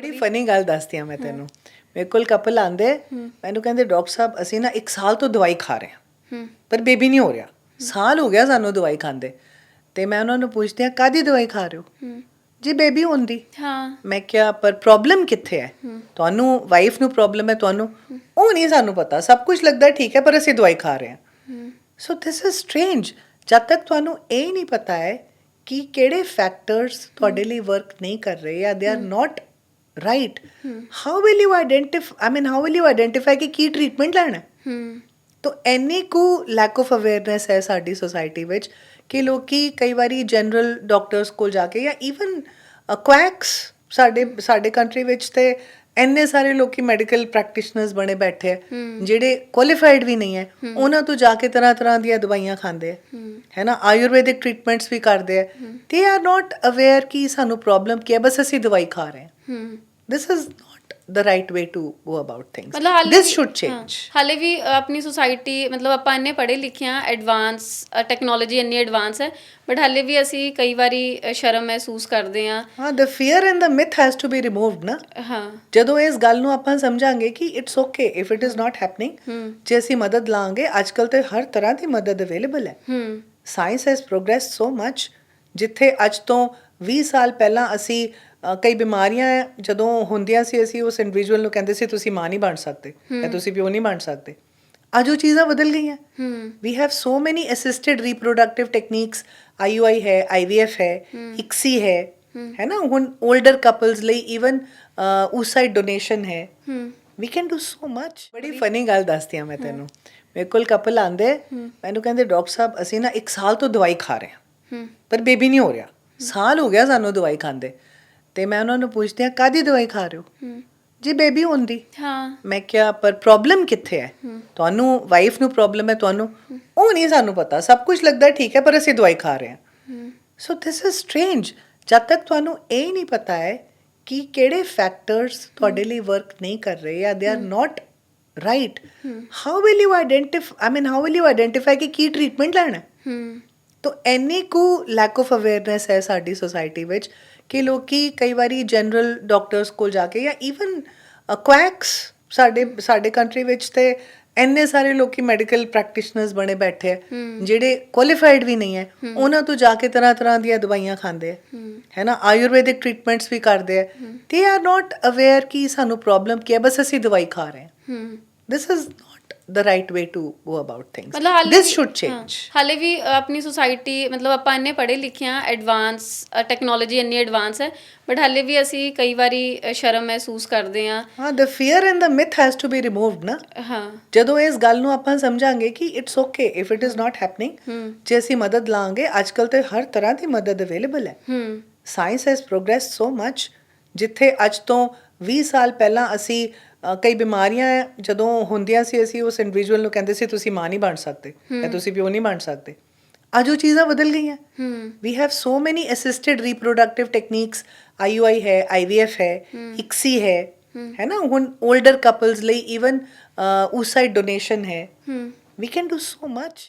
ਬੜੀ ਫਨੀ ਗੱਲ ਦੱਸਦੀ ਆ ਮੈਂ ਤੈਨੂੰ। ਮੇਰੇ ਕੋਲ ਕਪਲ ਆਂਦੇ ਮੈਨੂੰ ਕਹਿੰਦੇ ਡਾਕਟਰ ਸਾਹਿਬ ਅਸੀਂ ਨਾ 1 ਸਾਲ ਤੋਂ ਦਵਾਈ ਖਾ ਰਹੇ ਹਾਂ। ਪਰ ਬੇਬੀ ਨਹੀਂ ਹੋ ਰਿਹਾ। ਸਾਲ ਹੋ ਗਿਆ ਸਾਨੂੰ ਦਵਾਈ ਖਾਂਦੇ। ਤੇ ਮੈਂ ਉਹਨਾਂ ਨੂੰ ਪੁੱਛਦੀ ਆ ਕਾਦੀ ਦਵਾਈ ਖਾ ਰਹੇ ਹੋ? ਜੀ ਬੇਬੀ ਹੁੰਦੀ। ਹਾਂ। ਮੈਂ ਕਿਹਾ ਪਰ ਪ੍ਰੋਬਲਮ ਕਿੱਥੇ ਹੈ? ਤੁਹਾਨੂੰ ਵਾਈਫ ਨੂੰ ਪ੍ਰੋਬਲਮ ਹੈ ਤੁਹਾਨੂੰ। ਉਹ ਨਹੀਂ ਸਾਨੂੰ ਪਤਾ। ਸਭ ਕੁਝ ਲੱਗਦਾ ਠੀਕ ਹੈ ਪਰ ਅਸੀਂ ਦਵਾਈ ਖਾ ਰਹੇ ਹਾਂ। ਹੂੰ ਸੋ ਥਿਸ ਇਜ਼ ਸਟ੍ਰੇਂਜ ਜਦ ਤੱਕ ਤੁਹਾਨੂੰ ਇਹ ਨਹੀਂ ਪਤਾ ਹੈ ਕਿ ਕਿਹੜੇ ਫੈਕਟਰਸ ਤੁਹਾਡੇ ਲਈ ਵਰਕ ਨਹੀਂ ਕਰ ਰਹੇ ਜਾਂ they are not right how will you identify I mean how will you identify ਕਿ ਕੀ ਟ੍ਰੀਟਮੈਂਟ ਲੈਣਾ ਹੂੰ ਤੋ ਐਨੀ ਕੁ ਲੈਕ ਆਫ ਅਵੇਅਰਨੈਸ ਹੈ ਸਾਡੀ ਸੋਸਾਇਟੀ ਵਿੱਚ ਕਿ ਲੋਕੀ ਕਈ ਵਾਰੀ ਜਨਰਲ ਡਾਕਟਰਸ ਕੋਲ ਜਾ ਕੇ ਜਾਂ ਇਵਨ ਕੁਐਕਸ ਸਾਡੇ ਸਾਡੇ ਕੰਟਰੀ ਵਿੱਚ ਤੇ ਐਨੇ ਸਾਰੇ ਲੋਕੀ ਮੈਡੀਕਲ ਪ੍ਰੈਕਟੀਸ਼ਨਰਸ ਬਣੇ ਬੈਠੇ ਹੈ ਜਿਹੜੇ ਕੁਆਲੀਫਾਈਡ ਵੀ ਨਹੀਂ ਹੈ ਉਹਨਾਂ ਤੋਂ ਜਾ ਕੇ ਤਰ੍ਹਾਂ ਤਰ੍ਹਾਂ ਦੀਆਂ ਦਵਾਈਆਂ ਖਾਂਦੇ ਹੈ ਹੈ ਨਾ ਆਯੁਰਵੈਦਿਕ ਟ੍ਰੀਟਮੈਂਟਸ ਵੀ ਕਰਦੇ ਆ ਦੇ ਆਰ ਨਾਟ ਅਵੇਅਰ ਕਿ ਸਾਨੂੰ ਪ੍ਰੋਬਲਮ ਕੀ ਹੈ ਬਸ ਅਸੀਂ ਦਵਾਈ ਖਾ ਰਹੇ ਹਾਂ this is not the right way to go about things ਮਤਲਬ ਹਾਲੇ ਦਿਸ ਵੀ- ਸ਼ੁਡ ਹਾਂ, ਹਾਲੇ ਵੀ ਅ, ਆਪਣੀ ਸੁਸਾਇਟੀ ਮਤਲਬ ਆਪਾਂ ਇੰਨੇ ਪੜ੍ਹੇ ਲਿਖੇ ਆ ਐਡਵਾਂਸ ਟੈਕਨੋਲੋਜੀ ਇੰਨੀ ਐਡਵਾਂਸ ਹੈ ਬਟ ਹਾਲੇ ਵੀ ਅਸੀਂ ਕਈ ਵਾਰੀ ਅ, ਸ਼ਰਮ ਮਹਿਸੂਸ ਕਰਦੇ ਆ ਹਾਂ the fear and the myth has to be removed ਨਾ ਹਾਂ ਜਦੋਂ ਇਸ ਗੱਲ ਨੂੰ ਆਪਾਂ ਸਮਝਾਂਗੇ ਕਿ it's okay if it is not happening ਹੂੰ ਜੇ ਅਸੀਂ ਮਦਦ ਲਾਂਗੇ ਅੱਜਕੱਲ ਤੇ ਹਰ ਤਰ੍ਹਾਂ ਦੀ ਮਦਦ ਅਵੇਲੇਬਲ ਹੈ ਹੂੰ ਸਾਇੰਸ ਹੈਜ਼ ਪ੍ਰੋਗਰੈਸਡ ਸੋ ਮੱਚ ਜਿੱਥੇ ਅੱਜ ਤੋਂ 20 ਸਾਲ ਪਹਿਲਾਂ ਅਸੀਂ ਕਈ ਬਿਮਾਰੀਆਂ ਜਦੋਂ ਹੁੰਦੀਆਂ ਸੀ ਅਸੀਂ ਉਸ ਇੰਡੀਵਿਜੂਅਲ ਨੂੰ ਕਹਿੰਦੇ ਸੀ ਤੁਸੀਂ ਮਾਂ ਨਹੀਂ ਬਣ ਸਕਦੇ ਜਾਂ ਤੁਸੀਂ ਪਿਓ ਨਹੀਂ ਬਣ ਸਕਦੇ। ਅੱਜ ਉਹ ਚੀਜ਼ਾਂ ਬਦਲ ਗਈਆਂ। ਹੂੰ। We have so many assisted reproductive techniques IUI ਹੈ IVF ਹੈ ICSI ਹੈ ਹੈ। ਨਾ? ਹੁਣ older couples ਲਈ even oocyte donation ਹੈ। ਹੂੰ। We can do so much ਬੜੀ ਫਨੀ ਗੱਲ ਦੱਸਦੀ ਆ ਮੈਂ ਤੈਨੂੰ। ਮੇਰੇ ਕੋਲ ਕਪਲ ਆਂਦੇ ਮੈਨੂੰ ਕਹਿੰਦੇ ਡਾਕਟਰ ਸਾਹਿਬ ਅਸੀਂ ਨਾ 1 ਸਾਲ ਤੋਂ ਦਵਾਈ ਖਾ ਰਹੇ ਹੂੰ। ਪਰ ਬੇਬੀ ਨਹੀਂ ਹੋ ਰਿਹਾ। ਸਾਲ ਹੋ ਗਿਆ ਸਾਨੂੰ ਦਵਾਈ ਖਾਂਦੇ। ਤੇ ਮੈਂ ਉਹਨਾਂ ਨੂੰ ਪੁੱਛਦੀ ਆ ਕਾਦੀ ਦਵਾਈ ਖਾ ਰਹੇ ਹੋ? ਜੀ ਬੇਬੀ ਹੁੰਦੀ। ਹਾਂ। ਮੈਂ ਕਿਹਾ ਪਰ ਪ੍ਰੋਬਲਮ ਕਿੱਥੇ ਹੈ? ਤੁਹਾਨੂੰ ਵਾਈਫ ਨੂੰ ਪ੍ਰੋਬਲਮ ਹੈ ਤੁਹਾਨੂੰ? ਉਹ ਨਹੀਂ ਸਾਨੂੰ ਪਤਾ। ਸਭ ਕੁਝ ਲੱਗਦਾ ਠੀਕ ਹੈ ਪਰ ਅਸੀਂ ਦਵਾਈ ਖਾ ਰਹੇ ਹਾਂ। ਸੋ ਥਿਸ ਇਜ਼ ਸਟ੍ਰੇਂਜ ਜਦ ਤੱਕ ਤੁਹਾਨੂੰ ਇਹ ਨਹੀਂ ਪਤਾ ਹੈ ਕਿ ਕਿਹੜੇ ਫੈਕਟਰਸ ਤੁਹਾਡੇ ਲਈ ਵਰਕ ਨਹੀਂ ਕਰ ਰਹੇ ਜਾਂ they are not right how will you identify I mean how will you identify ਕਿ ਕੀ ਟ੍ਰੀਟਮੈਂਟ ਲੈਣਾ ਹੂੰ। ਤੋ ਐਨੀ ਕੁ ਲੈਕ ਆਫ ਅਵੇਅਰਨੈਸ ਹੈ ਸਾਡੀ ਸੋਸਾਇਟੀ ਵਿੱਚ ਕਿ ਲੋਕੀ ਕਈ ਵਾਰੀ ਜਨਰਲ ਡਾਕਟਰਸ ਕੋਲ ਜਾ ਕੇ ਜਾਂ ਇਵਨ ਕੁਐਕਸ ਸਾਡੇ ਸਾਡੇ ਕੰਟਰੀ ਵਿੱਚ ਤੇ ਐਨੇ ਸਾਰੇ ਲੋਕੀ ਮੈਡੀਕਲ ਪ੍ਰੈਕਟੀਸ਼ਨਰਸ ਬਣੇ ਬੈਠੇ ਹੈ। ਜਿਹੜੇ ਕੁਆਲੀਫਾਈਡ ਵੀ ਨਹੀਂ ਹੈ ਉਹਨਾਂ ਤੋਂ ਜਾ ਕੇ ਤਰ੍ਹਾਂ ਤਰ੍ਹਾਂ ਦੀਆਂ ਦਵਾਈਆਂ ਖਾਂਦੇ ਹੈ ਹੈ। ਨਾ ਆਯੁਰਵੈਦਿਕ ਟ੍ਰੀਟਮੈਂਟਸ ਵੀ ਕਰਦੇ ਹੈ। ਦੇ ਆਰ ਨਾਟ ਅਵੇਅਰ ਕਿ ਸਾਨੂੰ ਪ੍ਰੋਬਲਮ ਕੀ ਹੈ ਬਸ ਅਸੀਂ ਦਵਾਈ ਖਾ ਰਹੇ ਹੂੰ। This is the right way to go about things ਮਤਲਬ ਹਾਲੇ ਦਿਸ ਵੀ- ਸ਼ੁਡ ਹਾਂ, ਹਾਲੇ ਵੀ ਅ, ਆਪਣੀ ਸੁਸਾਇਟੀ ਮਤਲਬ ਆਪਾਂ ਇੰਨੇ ਪੜ੍ਹੇ ਲਿਖੇ ਆ ਐਡਵਾਂਸ ਟੈਕਨੋਲੋਜੀ ਇੰਨੀ ਐਡਵਾਂਸ ਹੈ ਬਟ ਹਾਲੇ ਵੀ ਅਸੀਂ ਕਈ ਵਾਰੀ ਅ, ਸ਼ਰਮ ਮਹਿਸੂਸ ਕਰਦੇ ਆ ਹਾਂ the fear and the myth has to be removed ਨਾ ਹਾਂ ਜਦੋਂ ਇਸ ਗੱਲ ਨੂੰ ਆਪਾਂ ਸਮਝਾਂਗੇ ਕਿ it's okay if it is not happening ਜੇ ਅਸੀਂ ਮਦਦ ਲਾਂਗੇ ਅੱਜਕੱਲ ਤੇ ਹਰ ਤਰ੍ਹਾਂ ਦੀ ਮਦਦ ਅਵੇਲੇਬਲ ਹੈ ਹੂੰ ਸਾਇੰਸ ਹੈਜ਼ ਪ੍ਰੋਗਰੈਸਡ ਸੋ ਮੱਚ ਜਿੱਥੇ ਅੱਜ ਤੋਂ 20 ਸਾਲ ਪਹਿਲਾਂ ਅਸੀਂ ਕਈ ਬਿਮਾਰੀਆਂ ਜਦੋਂ ਹੁੰਦੀਆਂ ਸੀ ਅਸੀਂ ਉਸ ਇੰਡੀਵਿਜੂਅਲ ਨੂੰ ਕਹਿੰਦੇ ਸੀ ਤੁਸੀਂ ਮਾਂ ਨਹੀਂ ਬਣ ਸਕਦੇ ਜਾਂ ਤੁਸੀਂ ਪਿਓ ਨਹੀਂ ਬਣ ਸਕਦੇ ਅੱਜ ਉਹ ਚੀਜ਼ਾਂ ਬਦਲ ਗਈਆਂ ਹੂੰ we have so many assisted reproductive techniques IUI ਹੈ IVF ਹੈ ICSI ਹੈ ਹੈ ਨਾ ਹੁਣ older couples ਲਈ even oocyte donation ਹੈ ਹੂੰ we can do so much